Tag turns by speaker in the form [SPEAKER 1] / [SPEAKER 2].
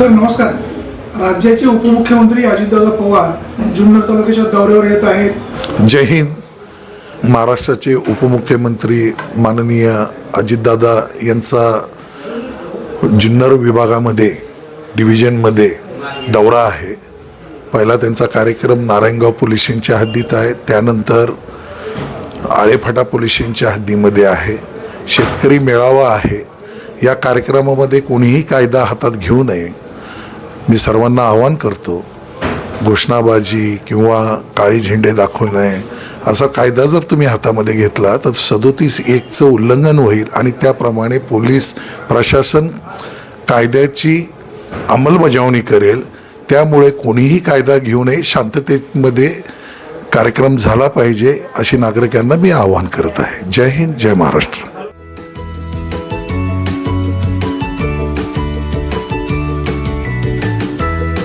[SPEAKER 1] Sir नमस्कार. राज्याचे उपमुख्यमंत्री अजितदादा पवार जुन्नर तालुक्याच्या दौऱ्यावर येत आहेत.
[SPEAKER 2] जय हिंद. महाराष्ट्राचे उपमुख्यमंत्री माननीय अजितदादा यांचा जुन्नर विभागामध्ये डिव्हिजनमध्ये दौरा आहे. पहिला त्यांचा कार्यक्रम नारायणगाव पोलिसांच्या हद्दीत आहे. त्यानंतर आळेफाटा पोलिसांच्या हद्दीमध्ये आहे. शेतकरी मेळावा आहे. या कार्यक्रमामध्ये कोणीही कायदा हातात घेऊ नये. मी सर्वांना आवाहन करतो घोषणाबाजी किंवा काळी झेंडे दाखवू नये असा कायदा जर तुम्ही हातामध्ये घेतला तर सदोतीस एकचं उल्लंघन होईल. आणि त्याप्रमाणे पोलीस प्रशासन कायद्याची अंमलबजावणी करेल. त्यामुळे कोणीही कायदा घेऊ नये. शांततेमध्ये कार्यक्रम झाला पाहिजे अशी नागरिकांना मी आवाहन करत आहे. जय हिंद जय महाराष्ट्र.